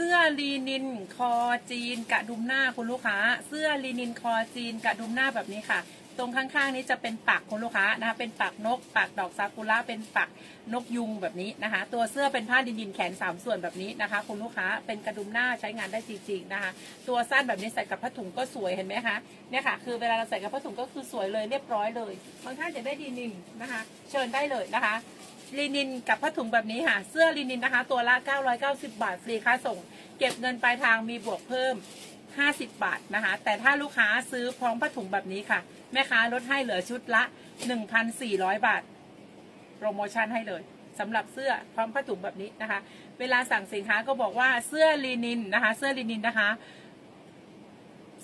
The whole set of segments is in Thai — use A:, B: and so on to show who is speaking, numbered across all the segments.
A: เสื้อลีนินคอจีน กระดุมหน้าคุณลูกค้า เสื้อลีนินคอจีน กระดุมหน้าแบบนี้ค่ะ ตรงข้างๆนี้จะเป็นปักคุณลูกค้านะคะ เป็นปักนกปักดอกซากุระเป็นปักนกยุงแบบนี้นะคะ ตัวเสื้อเป็นผ้าลินินแขนสามส่วนแบบนี้นะคะ คุณลูกค้าเป็นกระดุมหน้าใช้งานได้จริงๆนะคะ ตัวสั้นแบบนี้ใส่กับผ้าถุงก็สวยเห็นไหมคะเนี่ยค่ะคือเวลาเราใส่กับผ้าถุงก็คือสวยเลยเรียบร้อยเลยบางท่านจะได้ลีนินนะคะ เชิญได้เลยนะคะ ลีนินกับผ้าถุงแบบนี้ค่ะ เสื้อลีนินนะคะ ตัวละ 990 บาทฟรีค่าส่ง เก็บเงินปลายทางมีบวกเพิ่ม 50 บาทนะคะ แต่ถ้าลูกค้าซื้อพร้อมผ้าถุงแบบนี้ค่ะ แม่ค้าลดให้เหลือชุดละ 1,400 บาท โปรโมชั่นให้เลยสำหรับเสื้อพร้อมผ้าถุงแบบนี้นะคะ เวลาสั่งสินค้าก็บอกว่าเสื้อลีนินนะคะ เสื้อลีนินนะคะ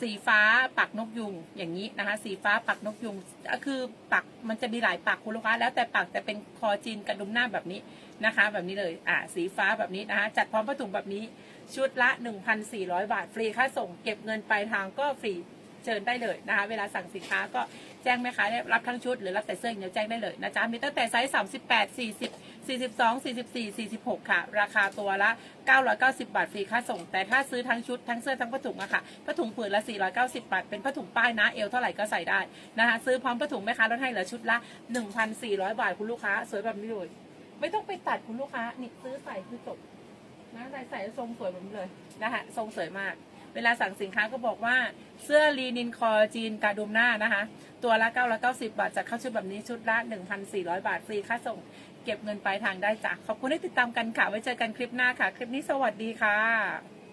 A: สีฟ้าปักนกยุงอย่างนี้นะคะ สีฟ้าปักนกยุงก็คือปักมันจะมีหลายปักคุณลูกค้า แล้วแต่ปักแต่เป็นคอจีนกระดุมหน้าแบบนี้นะคะ แบบนี้เลยอ่าสีฟ้าแบบนี้นะคะ จัดพร้อมผ้าถุงแบบนี้ชุดละ 1,400 บาท ฟรีค่าส่งเก็บเงินปลายทางก็ฟรีเชิญได้เลยนะคะ เวลาสั่งสินค้าก็แจ้งแม่ค้าได้รับทั้งชุดหรือรับแต่เสื้ออย่างเดียวแจ้งได้เลยนะจ๊ะมีตั้งแต่ไซส์38 40 42 44 46 ค่ะ ราคาตัวละ 990 บาทฟรีค่าส่ง แต่ถ้าซื้อทั้งชุดทั้งเสื้อทั้งผ้าถุงอะค่ะผ้าถุงผืนละ 490 บาท เป็นผ้าถุงป้ายนะ เอวเท่าไหร่ก็ใส่ได้นะคะซื้อพร้อมผ้าถุงแม่ค้าลดให้เหลือชุดละ 1,400 บาทคุณลูกค้า สวยแบบนี้เลยไม่ต้องไปตัดคุณลูกค้านี่ซื้อใส่คือจบนะใส่ใส่ทรงสวยแบบนี้เลยนะคะทรงสวยมาก เวลาสั่งสินค้าก็บอกว่าเสื้อลีนินคอจีนกาดุมหน้านะคะ ตัวละ 990 บาทจากเข้าชุดแบบนี้ชุดละ 1,400 บาทฟรีค่าส่งเก็บเงินปลายทางได้จ้ะขอบคุณที่ติดตามกันค่ะ ไว้เจอกันคลิปหน้าค่ะ คลิปนี้สวัสดีค่ะ